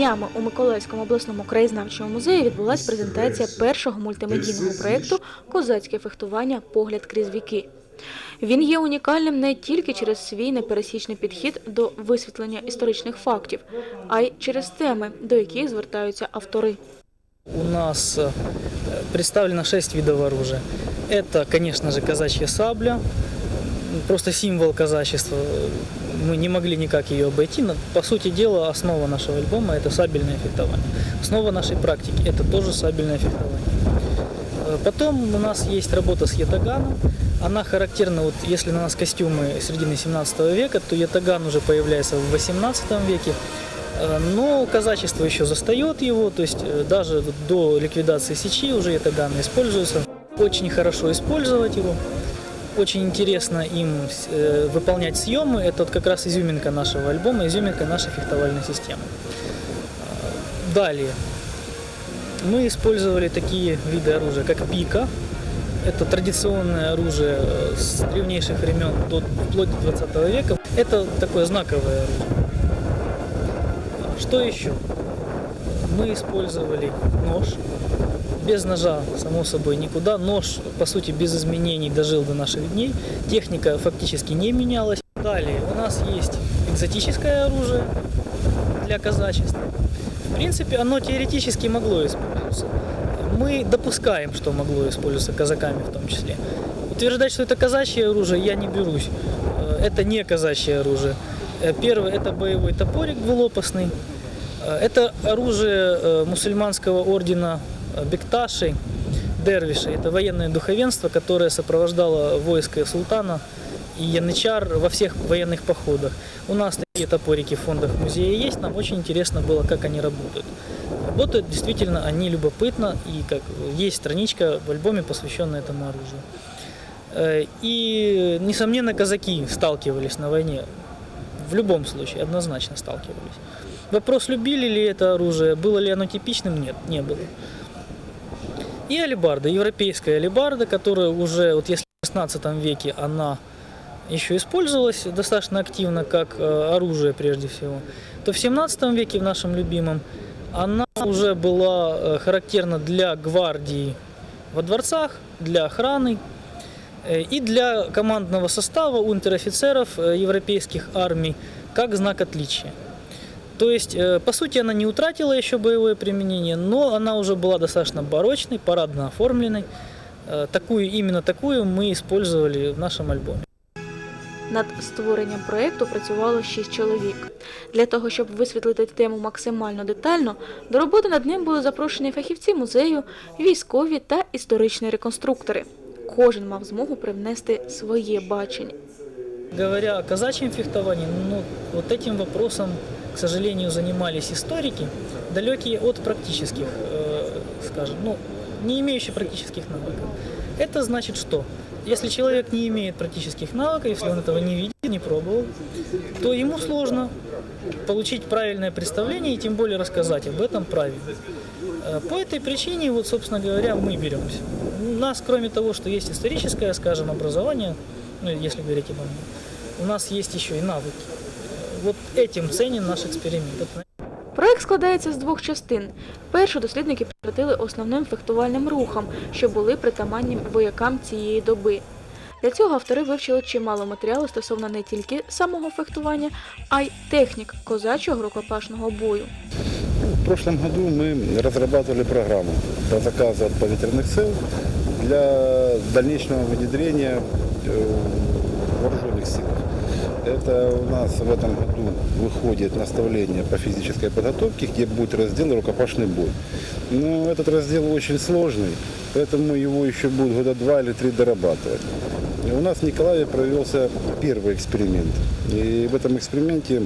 Днями у Миколаївському обласному краєзнавчому музеї відбулася презентація першого мультимедійного проєкту Козацьке фехтування Погляд крізь віки. Він є унікальним не тільки через свій непересічний підхід до висвітлення історичних фактів, а й через теми, до яких звертаються автори. У нас э, представлено 6 видов оружия. Конечно же, казачья сабля, просто символ казачества. Мы не могли никак ее обойти. По сути дела, основа нашего альбома – это сабельное фехтование. Основа нашей практики – это тоже сабельное фехтование. Э, Потом у нас есть работа с ятаганом. Она характерна, вот если на нас костюмы середины 17 века, то ятаган уже появляется в 18 веке. Э, Но казачество еще застает его, то есть э, даже до ликвидации сечи уже ятаганы используются. Очень хорошо использовать его. Очень интересно им э, выполнять съемы. Это вот как раз изюминка нашего альбома, изюминка нашей фехтовальной системы. Э, Далее. Мы использовали такие виды оружия, как пика. Это традиционное оружие э, с древнейших времен до, вплоть до 20 века. Это такое знаковое оружие. Что еще? Мы использовали нож. Без ножа, само собой, никуда. Нож, по сути, без изменений дожил до наших дней. Техника фактически не менялась. Далее у нас есть экзотическое оружие для казачества. В принципе, оно теоретически могло использоваться. Мы допускаем, что могло использоваться казаками в том числе. Утверждать, что это казачье оружие, я не берусь. Э, Это не казачье оружие. Э, Первое – это боевой топорик двулопастный. Э, Это оружие мусульманского ордена Бекташи, Дервишей. Это военное духовенство, которое сопровождало войско султана и янычар во всех военных походах. У нас такие топорики в фондах музея есть. Нам очень интересно было, как они работают. Работают действительно они любопытно, и как есть страничка в альбоме, посвященная этому оружию. Э, И, несомненно, казаки сталкивались на войне. В любом случае, однозначно сталкивались. Вопрос, любили ли это оружие, было ли оно типичным, нет, не было. И алебарда, европейская алебарда, которая уже, вот если в 16 веке она еще использовалась достаточно активно как э, оружие прежде всего, то в 17 веке в нашем любимом она уже была э, характерна для гвардии во дворцах, для охраны э, и для командного состава унтер-офицеров европейских армий как знак отличия. То есть, э, по сути, она не утратила еще боевое применение, но она уже была достаточно барочной, парадно оформленной. Э, Такую, именно такую мы использовали в нашем альбоме. Над створенням проєкту працювало шість чоловік. Для того, щоб висвітлити тему максимально детально, до роботи над ним були запрошені фахівці музею, військові та історичні реконструктори. Кожен мав змогу привнести своє бачення. Говоря о казачьем фехтовании, ну, вот этим вопросом, к сожалению, занимались историки, далекие от практических, э, скажем, ну, не имеющие практических навыков. Это значит что? Если человек не имеет практических навыков, если он этого не видел, не пробовал, то ему сложно получить правильное представление и тем более рассказать об этом правильно. Э, По этой причине, вот, собственно говоря, мы беремся. У нас, кроме того, что есть историческое, скажем, образование, ну, если говорить обо мне, у нас есть еще и навыки. Э, Вот этим ценен наш эксперимент. Это Проект складається з двох частин. Першу дослідники присвятили основним фехтувальним рухам, що були притаманні воякам цієї доби. Для цього автори вивчили чимало матеріалу стосовно не тільки самого фехтування, а й технік козачого рукопашного бою. В прошлом году мы разрабатывали программу по заказу от повітряных сил для дальнейшего внедрения э, в вооруженных силах. Это у нас в этом году выходит наставление по физической подготовке, где будет раздел рукопашный бой. Но этот раздел очень сложный, поэтому его еще будет года два или три дорабатывать. У нас в Николаеве провелся первый эксперимент. И в этом эксперименте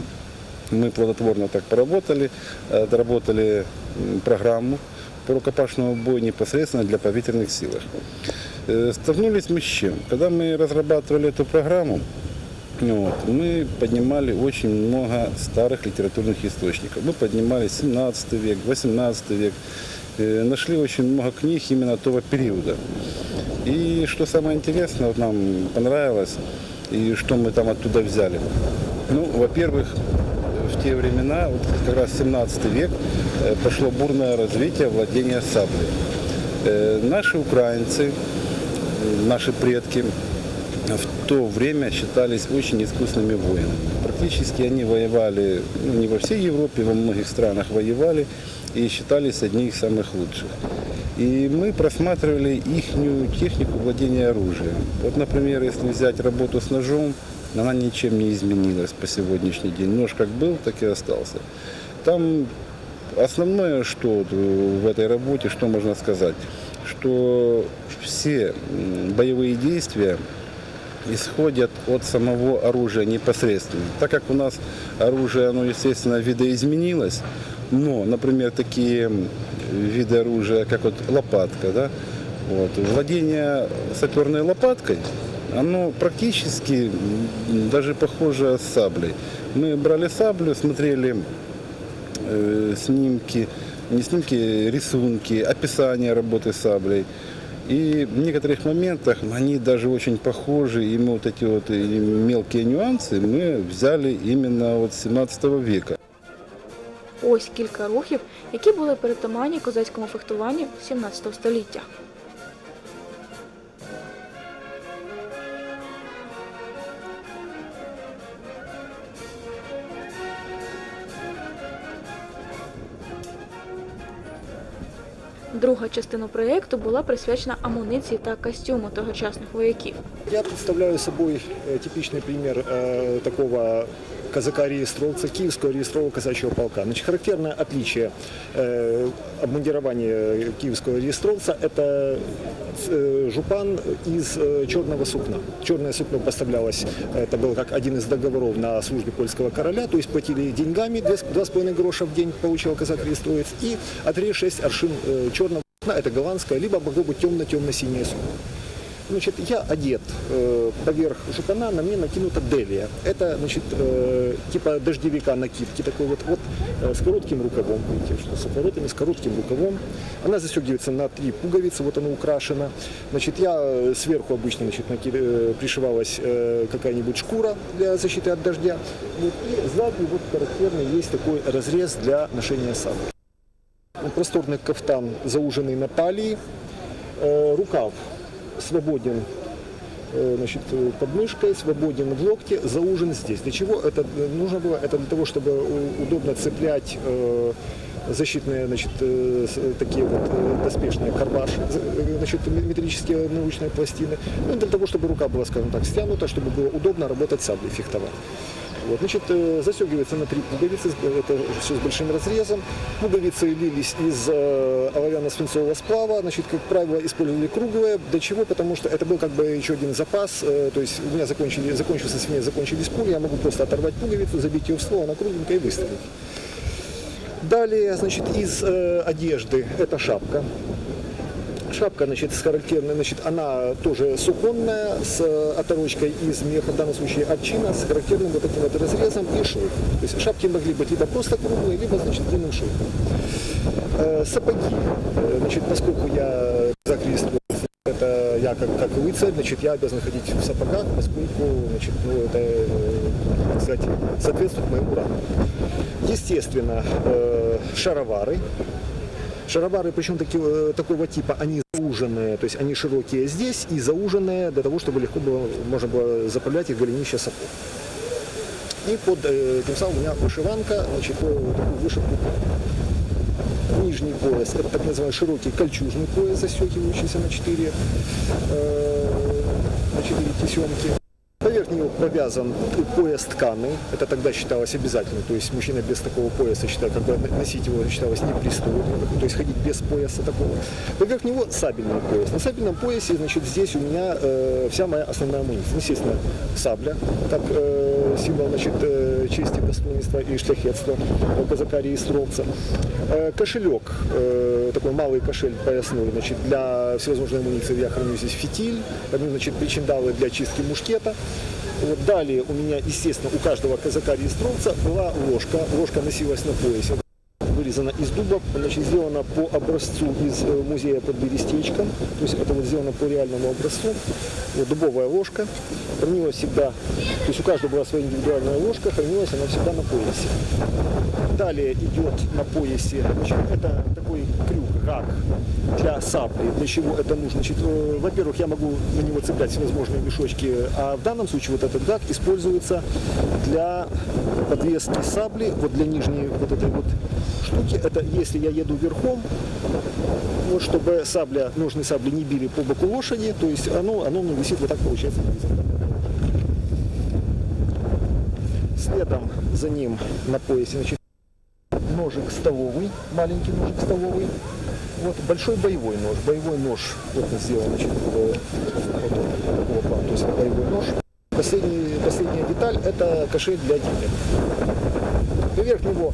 мы плодотворно так поработали, доработали м, программу по рукопашному бою непосредственно для повітряных силах. Э, Столкнулись мы с чем? Когда мы разрабатывали эту программу, вот, мы поднимали очень много старых литературных источников. Мы поднимали 17 век, 18 век, Э, нашли очень много книг именно того периода. И что самое интересное, вот нам понравилось, и что мы там оттуда взяли. Ну, во-первых, в те времена, вот как раз 17 век, э, пошло бурное развитие владения саблей. Э, Наши украинцы, наши предки в то время считались очень искусными воинами. Практически они воевали, ну, не во всей Европе, во многих странах воевали и считались одни из самых лучших. И мы просматривали их технику владения оружием. Вот, например, если взять работу с ножом, она ничем не изменилась по сегодняшний день. Нож как был, так и остался. Там основное, что в этой работе, что можно сказать, что все боевые действия исходят от самого оружия непосредственно. Так как у нас оружие, оно, естественно, видоизменилось, но, например, такие виды оружия, как вот лопатка, да, вот, владение саперной лопаткой, оно практически даже похоже с саблей. Мы брали саблю, смотрели э, снимки, не снимки, рисунки, описание работы саблей. И в некоторых моментах они даже очень похожи, и мы вот эти вот и мелкие нюансы мы взяли именно от 17 века. Ось кілька рухів, які були перетаманні козацькому фехтуванню 17 століття. Друга частина проєкту була присвячена амуніції та костюму тогочасних вояків. Я представляю собой э, типичный пример э, такого казака-реестровца, киевского реестрового казачьего полка. Значит, характерное отличие э, обмундирования киевского реестровца – это э, жупан из э, черного сукна. Черное сукно поставлялось, это был как один из договоров на службе польского короля, то есть платили деньгами, 2,5 гроша в день получал казак-реестровец, и отрез 6 аршин э, черного сукна, это голландское, либо могло быть темно-темно-синее сукно. Значит, я одет э, поверх жупана, на мне накинута делия. Это, значит, э, типа дождевика накидки, такой вот, вот э, с коротким рукавом, видите, что с отворотами, с коротким рукавом. Она застегивается на три пуговицы, вот она украшена. Значит, я э, сверху обычно, значит, наки- э, пришивалась э, какая-нибудь шкура для защиты от дождя. Вот, и сзади вот характерный есть такой разрез для ношения сабли. Просторный кафтан, зауженный на талии, Э, рукав свободен э, значит, э, под мышкой, свободен в локте, заужен здесь. Для чего это нужно было? Это для того, чтобы удобно цеплять защитные, значит, такие вот доспешные карбаш, значит, металлические научные пластины. Ну, для того, чтобы рука была, скажем так, стянута, чтобы было удобно работать саблей, фехтовать. Вот, значит, э, застегивается на три пуговицы, это все с большим разрезом. Пуговицы лились из э, оловянно-свинцового сплава, значит, как правило, использовали круглые. Для чего? Потому что это был как бы еще один запас, э, то есть у меня закончили, закончился свинец, закончились пули, я могу просто оторвать пуговицу, забить ее в ствол, она кругленькая и выстрелить. Далее, значит, из э, одежды это шапка. Шапка, значит, с характерной, значит, она тоже суконная, с э, оторочкой из меха, в данном случае овчина, с характерным вот таким вот разрезом и шов. То есть шапки могли быть либо просто круглые, либо, значит, длинным шовом. Э, сапоги, Э, значит, поскольку я закрестил, это я как, как рыцарь, значит, я обязан ходить в сапогах, поскольку, значит, ну, это, сказать, соответствует моему рангу. Естественно, шаровары, Шаровары, причем таки- такого типа, они зауженные, то есть они широкие здесь и зауженные для того, чтобы легко было, можно было заправлять их голенища сапог. И под э, тем самым у меня вышиванка, значит, э, такую вышивку. Нижний пояс, это так называемый широкий кольчужный пояс, застегивающийся на 4, э, на 4 тесемки. Него провязан пояс тканый, это тогда считалось обязательно, то есть мужчина без такого пояса считал, как бы носить его считалось непристойным, то есть ходить без пояса такого. Поверх него сабельный пояс. На сабельном поясе, значит, здесь у меня э, вся моя основная амуниция. Ну, Естественно, сабля, как э, символ, значит, э, чести, достоинства и шляхетства э, казака реестровца. Э, кошелек, э, такой малый кошель поясной, значит, для всевозможной амуниции я храню здесь фитиль, значит, причиндалы для чистки мушкета. Далее у меня, естественно, у каждого казака-реестровца была ложка. Ложка носилась на поясе. Вырезана из дуба, значит, сделана по образцу из э, музея под Берестечком. То есть это вот сделано по реальному образцу. Вот дубовая ложка. Хранилась всегда, то есть у каждого была своя индивидуальная ложка, хранилась она всегда на поясе. Далее идет на поясе, значит, это такой крюк, гак для сапли. Для чего это нужно? Значит, э, во-первых, я могу на него цеплять всевозможные мешочки, а в данном случае вот этот гак используется для подвески сабли, вот для нижней вот этой вот штуки. Это если я еду верхом, вот чтобы сабля, ножные сабли не били по боку лошади, то есть оно, оно у меня висит вот так получается. Следом за ним на поясе значит, ножик столовый, маленький ножик столовый. Вот большой боевой нож. Боевой нож вот сделан, значит, вот плана. То есть это боевой нож. Последний, последняя деталь это кошель для денег. Поверх него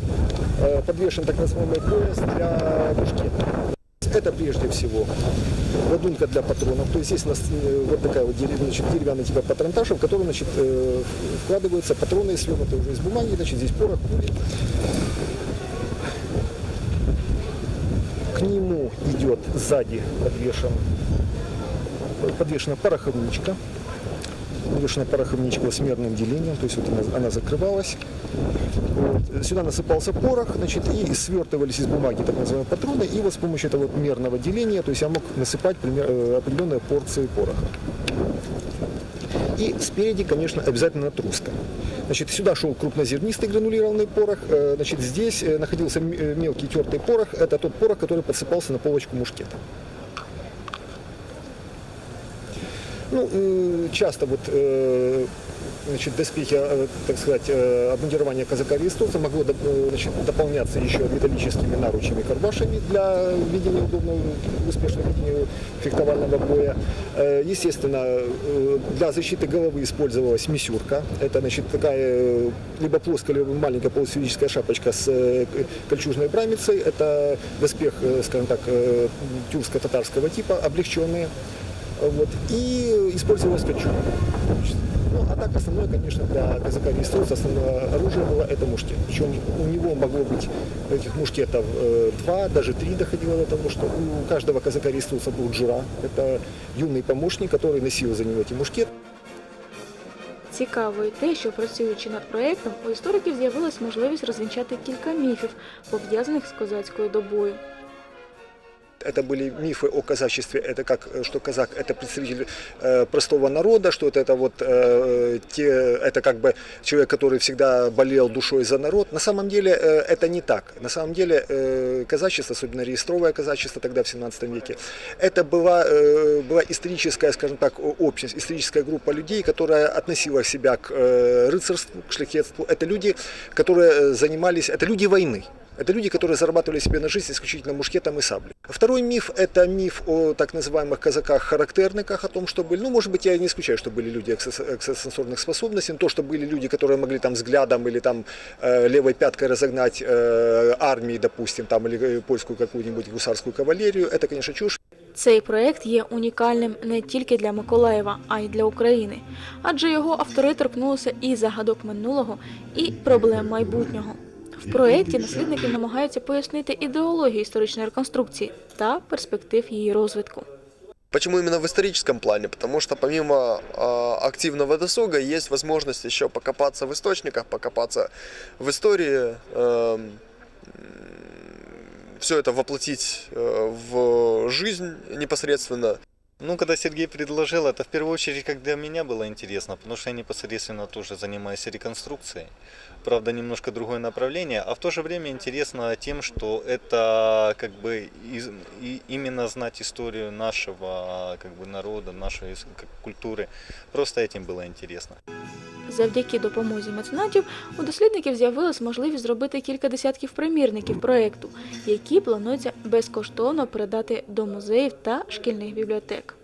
э, подвешен так называемый пояс для мушкета. Это прежде всего ладунька для патронов. То есть здесь у нас э, вот такая вот значит, деревянная типа патронташа, в которую значит, э, вкладываются патроны, свернутые уже из бумаги. Значит, здесь порох, пули. К нему идет сзади подвешен, подвешена пороховничка. Подвешена пороховничка с мерным делением, то есть вот она, она закрывалась. Вот. Сюда насыпался порох, значит, и свертывались из бумаги так называемые патроны, и вот с помощью этого вот мерного деления, то есть я мог насыпать пример- э, определенные порции пороха. И спереди, конечно, обязательно труска. Значит, сюда шел крупнозернистый гранулированный порох. э, Значит, здесь э, находился э, мелкий тертый порох. Это тот порох, который подсыпался на полочку мушкета. Ну, часто вот значит, доспехи, э, так сказать, э, обмундирование казака Ристовца могло э, значит, дополняться еще металлическими наручами карбашами для ведения удобного, успешного ведения фехтовального боя. Естественно, для защиты головы использовалась мисюрка. Это, значит, такая либо плоская, либо маленькая полусферическая шапочка с кольчужной брамицей. Это доспех, скажем так, тюркско-татарского типа, облегченные. Вот. И использовалась кольчуга. Значит, Ну, а так основное, конечно, для казака Рестовца основное оружие было это мушкет. Причем у него могло быть этих мушкетов э, два, даже три доходило до того, что у каждого казака Рестовца был джура. Это юный помощник, который носил за него эти мушкеты. Цікаво і те, що працюючи над проєктом, у істориків з'явилась можливість розвінчати кілька міфів, пов'язаних з козацькою добою. Это были мифы о казачестве, это как, э, что казак это представитель э, простого народа, что это, это вот э, те, это как бы человек, который всегда болел душой за народ. На самом деле э, это не так. На самом деле э, казачество, особенно реестровое казачество тогда в 17 веке, это была, э, была историческая, скажем так, общность, историческая группа людей, которая относила себя к э, рыцарству, к шляхетству. Это люди, которые э, занимались, это люди войны. Это люди, которые зарабатывали себе на жизнь исключительно мушкетом и саблей. Второй миф – это миф о так называемых казаках-характерниках, о том, что были, ну, может быть, я не исключаю, что были люди экстрас- экстрасенсорных способностей, но то, что были люди, которые могли там взглядом или там э, левой пяткой разогнать э, армии, допустим, там, или э, польскую какую-нибудь гусарскую кавалерию, это, конечно, чушь. Цей проект є унікальним не тільки для Миколаєва, а й для України, адже його автори торкнулися і загадок минулого, і проблем майбутнього. В проєкті дослідники намагаються пояснити ідеологію історичної реконструкції та перспектив її розвитку. Почему именно в историческом плане? Потому что помимо э, активного досуга есть возможность еще покопаться в источниках, покопаться в истории, все это воплотить э, в жизнь непосредственно. Ну, когда Сергей предложил, это в первую очередь как для меня было интересно, потому что я непосредственно тоже занимаюсь реконструкцией. Правда, немножко другое направление, а в то же время интересно тем, что это как бы из- и именно знать историю нашего как бы народа, нашей как культуры. Просто этим было интересно. Завдяки допомозі меценатів у дослідників з'явилась можливість зробити кілька десятків примірників проєкту, які планується безкоштовно передати до музеїв та шкільних бібліотек.